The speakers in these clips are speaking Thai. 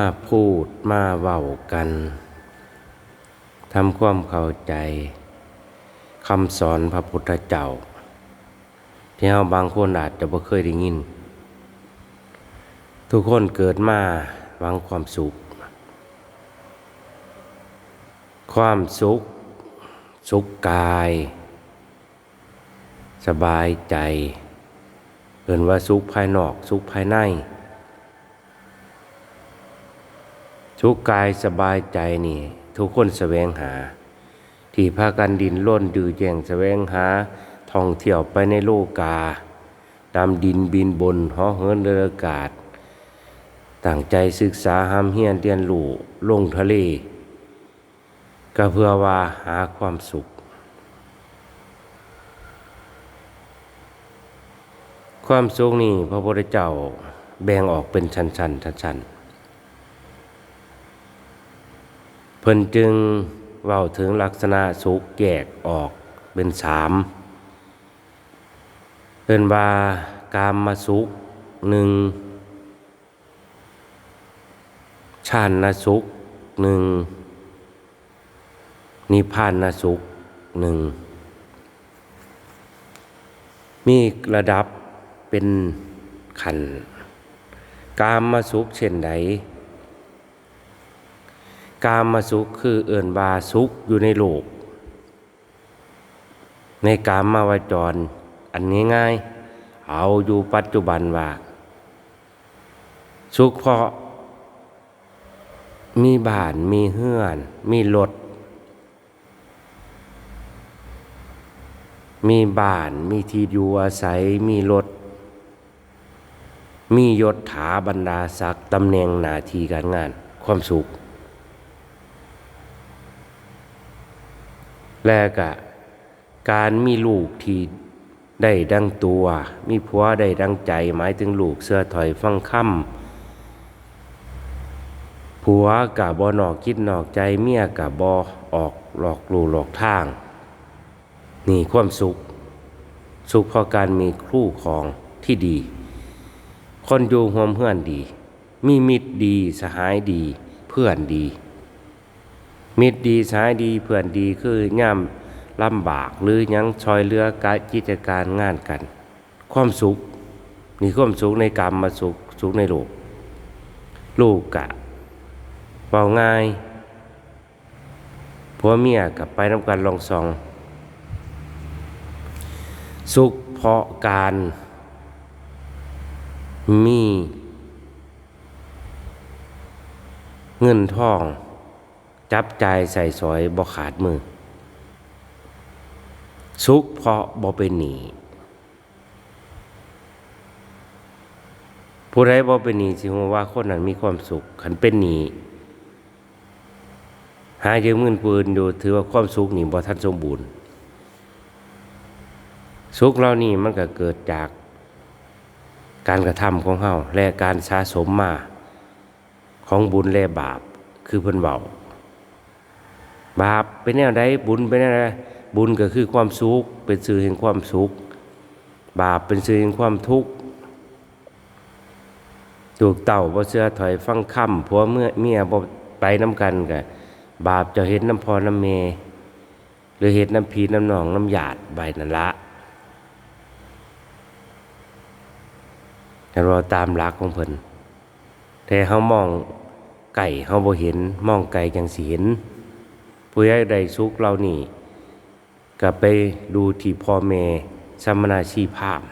มาพูดมาเว้ากัน ทำความเข้าใจคำสอนพระพุทธเจ้า ที่เราบางคนอาจจะบ่เคยได้ยิน ทุกคนเกิดมาหวังความสุข ความสุข สุขกาย สบายใจเอินว่าสุขภายนอก สุขภายใน ทุกกายสบายใจนี่ ทุกคนแสวงหา ที่พากันดินล้นดื้อแย่งแสวงหาท่องเที่ยวไปในโลกาดำดินบินบนหอเหินเดินอากาศตั้งใจศึกษาหามเฮียนเรียนรู้ลงทะเลก็เพื่อว่าหาความสุข ความสุขนี่พระพุทธเจ้าแบ่งออกเป็นชั้นๆชั้นๆ เพิ่นจึงเว้าถึงลักษณะสุขแยกออกเป็นสามเพิ่นว่ากามมาสุขหนึ่งชาณสุขหนึ่งนิพพานสุขหนึ่งมีระดับเป็นขันกามมาสุขเช่นใด กามมาสุขคือเอื่นบาสุขอยู่ในโลก ในกามมาวจร อันนี้ง่าย เอาอยู่ปัจจุบันว่า สุขเพราะ มีบ้านมีเฮือน มีรถมีบ้านมีที่อยู่อาศัยมีรถ มียศถาบรรดาศักดิ์ตำแหน่งหน้าที่การงาน ความสุข และกะการมีลูกที่ได้ดังตัว มีผัวได้ดังใจ หมายถึงลูกเสื้อถอยฟังค่ำผัวกะบอนอกคิดนอกใจเมียกะบอออกหลอกลูหลอกทาง นี่ความสุข สุขเพราะการมีคู่ครองที่ดี คนอยู่หวมเพื่อนดี มีมิตรดีสหายดี เพื่อนดี มิตรดีสายดีเพื่อนดีคือย่ำลำบากหรือยังชอยเรือกะกิจการงานกัน ความสุขนี่ความสุขในกรรมมาสุขสุขในโลกลูกกะเบาง่ายผัวเมียกับไปน้ำกันลองซอง สุขเพราะการมี เงินทอง จับจ่ายใส่สอยบ่ขาดมือ สุขเพราะบ่เป็นหนี้ผู้ใดบ่เป็นหนี้สิฮู้ว่าคนนั้นมีความสุขคันเป็นหนี้หายืมเงินปืนอยู่ถือว่าความสุขนี่บ่ทันสมบูรณ์ สุขเหล่านี้มันก็เกิดจากการกระทำของเฮาและการสะสมมา ของบุญและบาปคือเพิ่นเว้า บาปเป็นแนวใดบุญเป็นแนวใดบุญก็คือความสุขเป็นสื่อแห่งความสุข บาปเป็นสื่อแห่งความทุกข์ถูกเต่าบ่เสื้อถอยฟังค่ำผัวเมื่อเมียบ่ไปน้ำกันกะบาปจะเฮ็ดน้ำพอน้ำเม หรือเฮ็ดน้ำพีน้ำหนองน้ำหยาดใบนั่นละเราตามหลักของเพิ่นแต่เฮามองไก่เฮาบ่เห็นมองไก่จังสิเห็น ผู้ใหญ่ใดสุขเรานี่ก็ไปดูที่พ่อแม่สมณาชีพาม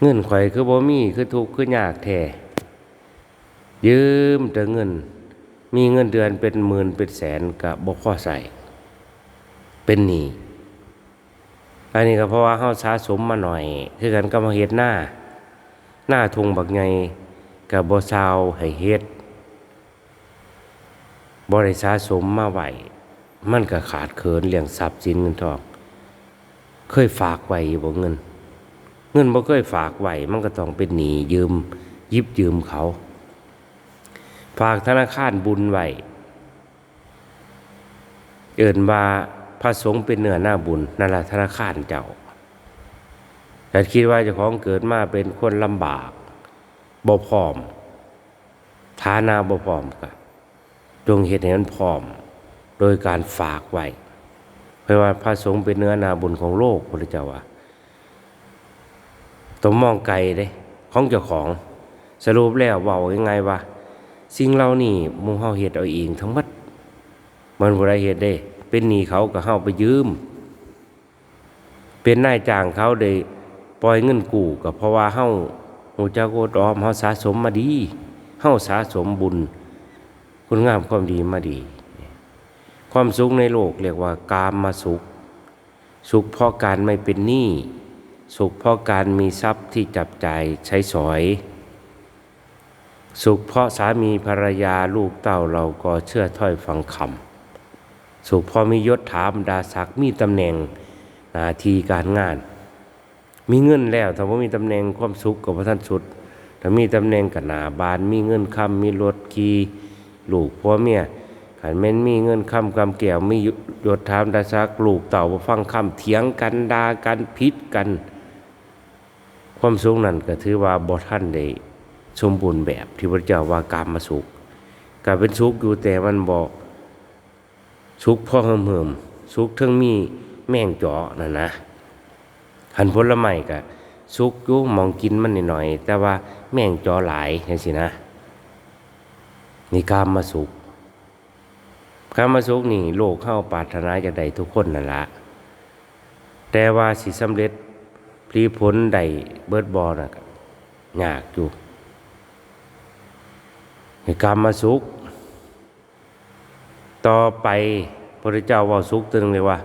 เงินข่อยคือบ่มีคือทุกข์คือยากแท้ยืมแต่เงิน มีเงินเดือนเป็นหมื่นเป็นแสนก็บ่พอใส่เป็นหนี้อันนี้ก็เพราะว่าเฮาสะสมมาหน่อย คือกันก็มาเฮ็ดหน้า หน้าทุงบักไงก็บ่ซาวให้เฮ็ด บริสะสมมาไหวมันก็ขาดเขินเรื่องทรัพย์สินเงินทองเคยฝากไว้อยู่บ่เงิน เงินบ่เคยฝากไว้มันก็ต้องเป็นหนี้ยืมยิบยืมเขา ฝากธนาคารบุญไว้เอิ่นว่าพระสงฆ์เป็นเนื้อหน้าบุญนั่นละธนาคารเจ้าแต่คิดว่าเจ้าของเกิดมาเป็นคนลำบากบ่พร้อมฐานะบ่พร้อมก็ จงเฮ็ดให้มันพร้อม โดยการฝากไว้เพราะว่าพระสงฆ์เป็นเนื้อนาบุญของโลกพระเจ้าว่าต้องมองไกลเด้ของเจ้าของ สรุปแล้วเว้ายังไงวะสิ่งเหล่านี้มู่เฮาเฮ็ดเอาเองทั้งหมดมันบ่ได้เฮ็ดเด้ เป็นหนี้เขาก็เฮาไปยืม เป็นนายจ้างเขาได้ปล่อยเงินกู้ก็เพราะว่าเฮาฮู้จักโอดอมเฮาสะสมมาดีเฮาสะสมบุญ คุณงามความดีมาดี ความสุขในโลกเรียกว่ากามมาสุข สุขเพราะการไม่เป็นหนี้สุขเพราะการมีทรัพย์ที่จับจ่ายใช้สอย สุขเพราะสามีภรรยาลูกเต้าเราก็เชื่อถ้อยฟังคำสุขเพราะมียศถาบรรดาศักดิ์มีตำแหน่งหนาทีการงาน มีเงินแล้วถ้าว่ามีตำแหน่งความสุขกับพระท่านสุดถ้ามีตำแหน่งกับหนาบาน มีเงินคำมีรถขี่ ลูกพ่อเมียขันแม่นมีเงินคำกำแก้วมียศถามดาซักลูกเต่าบ่ฟังคำเถียงกันดากันพิษกัน ความสุขนั้นก็ถือว่าบ่ท่านได้สมบูรณ์แบบที่พระเจ้าว่ากามมาสุขก็เป็นสุขอยู่แต่มันบ่สุขพ่อเหิมเหิมสุขเทั้งมีแม่งจาะนั่นนะหันผลไม้ก็สุกอยู่มองกินมันหน่อยๆแต่ว่าแม่งเจอหลายจังซี่นะ นี่กามมาสุขกามมาสุขนี่โลกเข้าปรารถนาจากใดทุกคนนั่นละแต่ว่าสิสำเร็จพลีผลใดเบิดบอน่ะยากอยู่ในกามมาสุข ต่อไปพระเจ้าว่าสุขตึงเลยว่า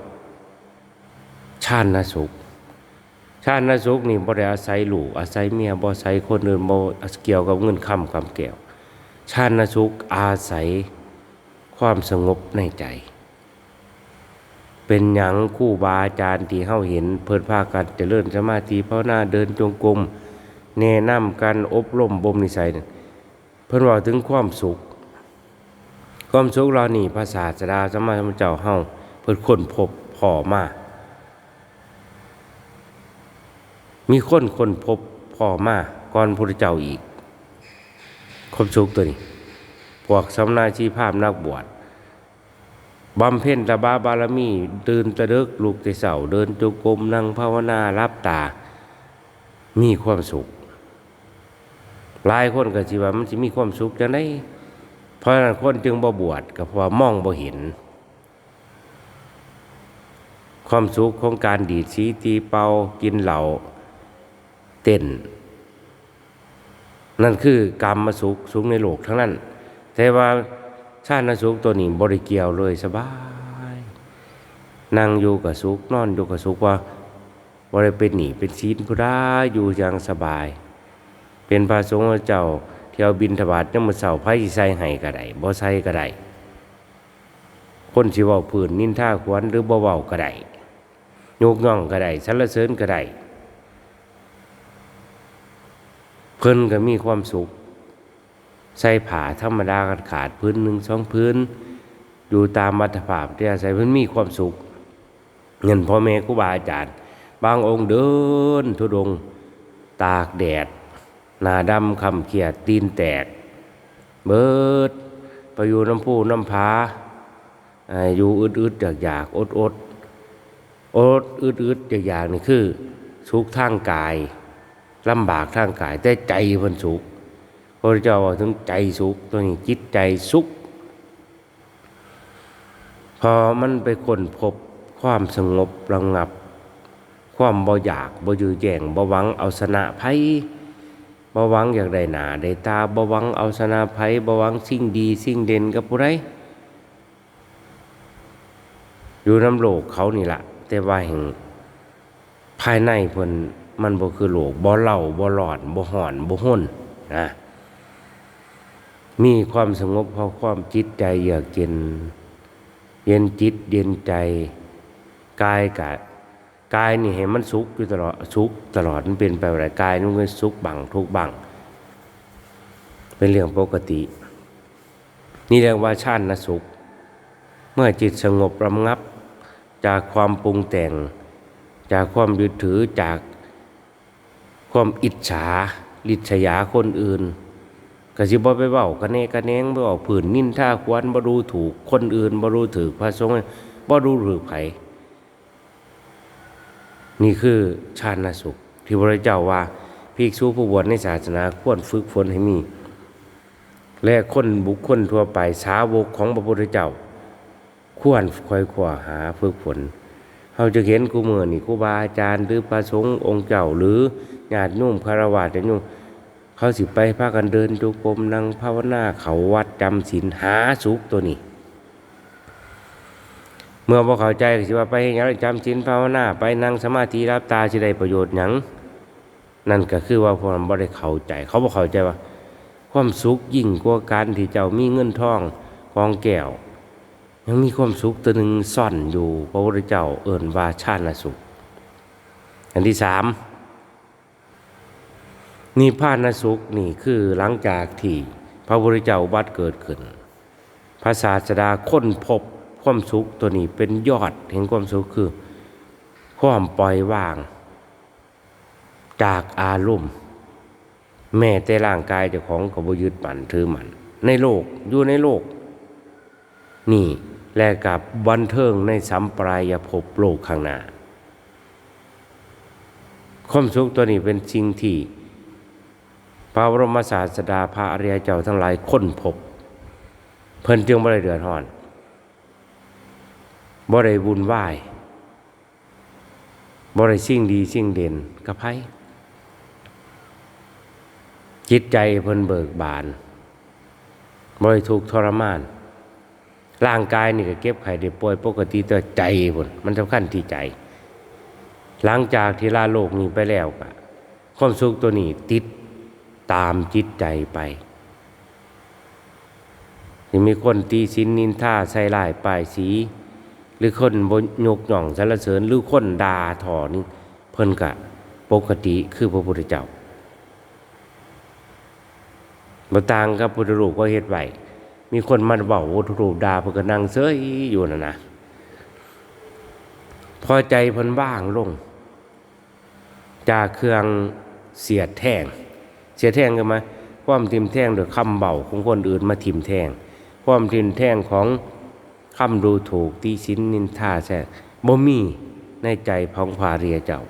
ชาตินสุขชาตินสุขนี่บ่ได้อาศัยลูกอาศัยเมียบ่อาศัยคนอื่นบ่เกี่ยวกับเงินคำคำแก้ว ชาตินสุขอาศัยความสงบในใจ เป็นหยังคู่บาอาจารย์ที่เฮาเห็น เพิ่นพากันเจริญสมาธิภาวนาเดินจงกรมแนะนำกันอบรมบ่มนิสัย เพิ่นว่าถึงความสุข ความสุขเรานี่ภาษาสดาสมาสมเจ้าเฮาเพิ่นค้นพบพอมามีคนคนพบพอมาก่อนพระเจ้าอีก ความสุขตัวนี้พวกสำนาชีภาพนักบวชบำเพ็ญตบาบารมีตื่นตะเดึกลูกแต่เสาเดินจงกรมนั่งภาวนารับตา มีความสุขหลายคนก็สิว่ามันสิมีความสุขจังไดเพราะนั้นคนจึงบ่บวชก็เพราะว่ามองบ่เห็น ความสุขของการดีดสีตีเป่ากินเหล้าเต้น นั่นคือกรรมมาสุขสุขในโลกทั้งนั้น แต่ว่าชาตินสุขตัวนี้บริเกี่ยวเลยสบายนั่งอยู่กับสุขนอนอยู่กับสุขว่าบริเป็นหนีเป็นศีลผู้ได้อยู่อย่างสบาย เป็นพระสงฆ์เจ้าเที่ยวบินถบาทยังมือเสาไพ่ใส่ให้ก็ได้บ่ใส่ก็ได้คนสิเว้าพื้นนินท่าควรหรือบ่เว้าก็ได้ยกย่องก็ได้สรรเสริญก็ได้ เพิ่นก็มีความสุข ใส่ผ้าธรรมดากันขาดพื้นหนึ่งสองพื้น อยู่ตามมัธภาพที่อาศัยเพิ่นมีความสุข เงินพ่อแม่ครูบาอาจารย์ บางองค์เดินทุดง ตากแดด หน้าดำคำเขียดตีนแตก เบิดไปอยู่น้ำพุน้ำพาอยู่อึดๆอยากอยากๆอดอดๆอดอึดๆอยากอยากๆนี่คือสุขทางกาย ลำบากทางกาย แต่ใจเพิ่นสุขพระเจ้าว่าถึงใจสุขตัวนี้จิตใจสุข พอมันไปค้นพบความสงบระงับ ความบ่อยากบ่อยู่แย่งบ่หวังเอาชนะภัยบ่หวังอยากได้หนาได้ตาบ่หวังเอาชนะภัยบ่หวังสิ่งดีสิ่งเด่นกับผู้ใดอยู่น้ำโลกเขานี่ละแต่ว่าแห่งภายในเพิ่น มันบ่คือโลกบ่เล่าบ่หลอนบ่ห่อนบ่ห้นนะมีความสงบเพราะความจิตใจเยือกเย็น เย็นจิตเย็นใจกายกะกายนี่ให้มันสุขอยู่ตลอดสุขตลอดมันเป็นไปอะไรกายมันก็สุขบังทุกบังเป็นเรื่องปกติ นี่เรียกว่าชาตินสุข เมื่อจิตสงบระงับจากความปรุงแต่ง จากความยึดถือจาก ความอิจฉาลิษยาคนอื่นก็สิบ่ไปเว้ากันแน่กันแนงบ่ออกผืนนินท่าควรบ่ดูถูกคนอื่นบ่ดูถูกพระสงฆ์บ่ดูถูกไผนี่คือชาณสุข ที่พระเจ้าว่าภิกษุผู้บวชในศาสนาควรฝึกฝนให้มี และคนบุคคลทั่วไปสาวกของพระพุทธเจ้า ควรคอยขวาหาฝึกฝน เราจะเห็นกูเมื่อนี่ครูบาอาจารย์หรือพระสงฆ์องค์เจ้าหรือญาติโยมคารวะญาติโยมเขาสิไปพากันเดินจุกรมนั่งภาวนาเขาวัดจำศีลหาสุขตัวนี้ เมื่อบ่เข้าใจก็สิว่าไปเฮ็ดหยังจำศีลภาวนาไปนั่งสมาธิรับตาสิได้ประโยชน์หยังนั่นก็คือว่าพวกมันบ่ได้เข้าใจ เขาบ่เข้าใจว่า ความสุขยิ่งกว่าการที่เจ้ามีเงินทองกองแก้ว ยังมีความสุขตัวหนึ่งซ่อนอยู่ พระพุทธเจ้าเอิ่นว่าชาติสุข อันที่สามนิพพานสุขนี่คือหลังจากที่พระพุทธเจ้าบัติเกิดขึ้น พระศาสดาค้นพบความสุขตัวนี้เป็นยอดแห่งความสุขคือ ความปล่อยวาง จากอารมณ์แม้แต่ร่างกายเจ้าของกบยึดมันถือมัน ในโลกอยู่ในโลก นี่ แลกกับบันเทิงในสัมปรายภพโลกข้างหน้าความสุขตัวนี้เป็นสิ่งที่พระบรมศาสดาพระอริยเจ้าทั้งหลายค้นพบ เพิ่นจึงบ่ได้เดือดร้อนบ่ได้บุญไหวบ่ได้สิ่งดีสิ่งเด่นกับไผจิตใจเพิ่นเบิกบานบ่ได้ถูกทรมาน ร่างกายนี่ก็เก็บไข้ได้ป่วยปกติแต่ใจพุ่นมันสำคัญที่ใจ หลังจากที่ลาโลกนี้ไปแล้วก็ความสุขตัวนี้ติดตามจิตใจไปยังมีคนตีสินนินท่าใส่ลายป้ายสี หรือคนบยกหย่องสรรเสริญหรือคนด่าถอนี่เพิ่นกะปกติคือพระพุทธเจ้าบ่ต่างกับพุทธรูปก็เฮ็ดไว้ มีคนมาเว้าพุทธรูปด่าเพิ่นก็นั่งเซยอยู่นั่นนะพอใจพิ่นว่างลง จากเครื่องเสียดแทง เสียดแทงกันมาความทิมแทงโดยคำเบาของคนอื่นมาทิมแทง ความทิมแทงของคำดูถูกตีสินนินทาแซ่บ่มีในใจของพาเรียเจ้า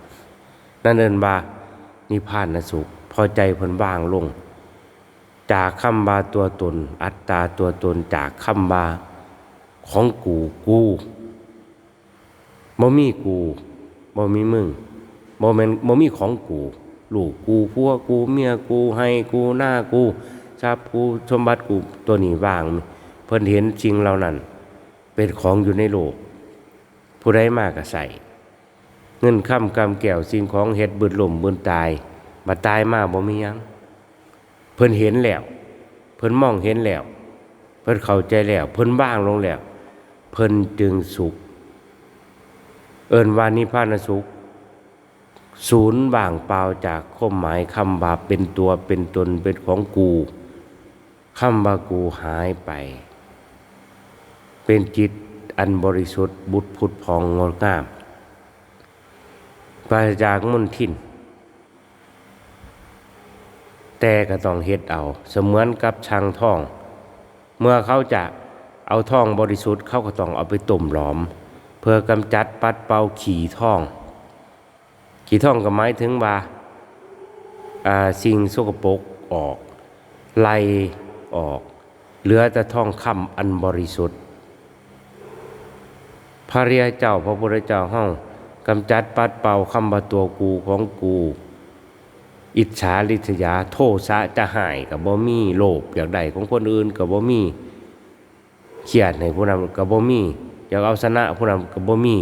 นั่นเอินว่านิพานนสุข พอใจพิ่นว่างลง จากคำบาตัวตน อัตตาตัวตนจากคำบาของกูกูบ่มีกูบ่มีมึงบ่แม่นบ่มีของกูลูกกูพัวกูเมียกูให้กูหน้ากูทรัพย์กูสมบัติกูตัวนี้ว่าง เพิ่นเห็นจริงเหล่านั้น เป็นของอยู่ในโลก ผู้ใดมากก็ใส่เงินค่ำกำแก้วสิ่งของเฮ็ดบิดลมเบิดตายบัดตายมาบ่มียัง พิ่นเห็นแล้ว เพิ่นมองเห็นแล้ว เพิ่นเข้าใจแล้ว เพิ่นว่างลงแล้ว เพิ่นจึงสุข เอิ้นวานิพานสุข ศูนย์ว่างเปล่าจากความหมายคำว่าเป็นตัวเป็นตนเป็นของกูคำว่ากูหายไป เป็นจิตอันบริสุทธิ์บุตรพุทธพองงดงามปราศจากมลทิน แต่ก็ต้องเฮ็ดเอา เสมือนกับช่างท่อง เมื่อเขาจะเอาท่องบริสุทธิ์เขาก็ต้องเอาไปต้มหลอม เพื่อกำจัดปัดเป่าขี่ท่อง ขี่ท่องก็หมายถึงว่าาสิ่งสกปรกออก ไล่ออก เหลือแต่ท่องคำอันบริสุทธิ์ พระเรียเจ้าพระพุทธเจ้าเฮากำจัดปัดเป่าคำว่าตัวกูของกู อิจฉาริษยาโทสะจะหายกับบ่มีโลภอยากได้ของคนอื่นกับบ่มีเครียดให้ผู้นำกับบ่มีอยากเอาชนะผู้นำกับบ่มี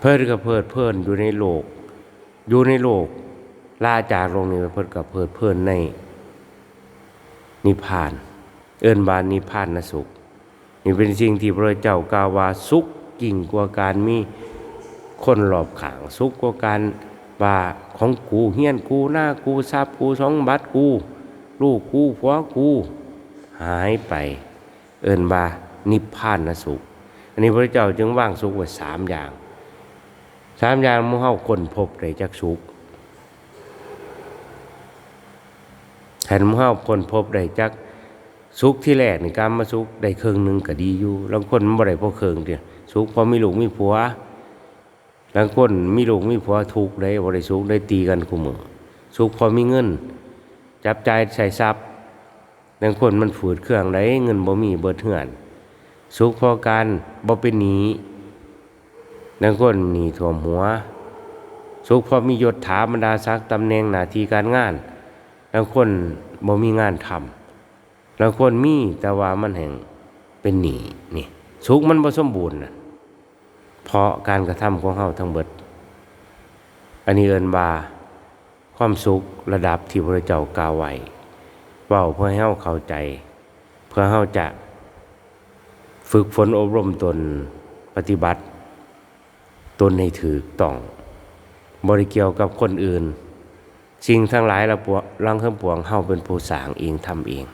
เพิ่นก็เพิดเพลินอยู่ในโลก อยู่ในโลกลาจากโลกนี้เพิ่นก็เพิดเพลินในนิพพาน เอิ้นว่านนิพพานนะสุข นี่เป็นสิ่งที่พระเจ้ากล่าวว่าสุขยิ่งกว่าการมีคนหลอบขางสุขกว่าการ ว่าของกูเฮียนกูหน้ากูทรัพย์กูสองบัตรกู ลูกกูผัวกู หายไป เอิ้นว่านิพพานนะสุข อันนี้พระเจ้าจึงว่างสุขไว้สามอย่างสามอย่างมู่งเฮาคนพบได้จักสุขแทนมุ่งเฮาพ้นพบได้จักสุขที่แรกในการมาสุขได้เครึ่องหนึ่งก็ดีอยู่บางคนมันบ่ได้พอครึ่องเดียวสุขเพอมีลูกมีผัว บางคนมีลูกมีผัวทุกได้บ่ได้สุขได้ตีกันคุมื้อสุขพอมีเงิน จับใจใช้ทรัพย์บางคนมันฝืดเครื่องได้เงินบ่มีเบิดเหือน สุขพอการบ่เป็นหนี้บางคนหนี้ท่วมหัว สุขพอมียศถาบรรดาศักดิ์ตำแหน่งหน้าที่การงานบางคนบ่มีงานทำบางคนมีแต่ว่ามันแห่งเป็นหนีนี่สุขมันบ่สมบูรณ์น่ะ เพราะการกระทำของเฮาทั้งเบิด อันนี้เอิ้นว่าความสุขระดับที่พระเจ้ากล่าวไว้เว้าเพื่อให้เฮาเข้าใจ เพื่อเฮาจะ ฝึกฝนอบรมตนปฏิบัติ ตนให้ถือต้องบริเกี่ยวกับคนอื่น สิ่งทั้งหลายเราปวลังเครื่องปวงเฮาเป็นผู้สร้างเองทำเอง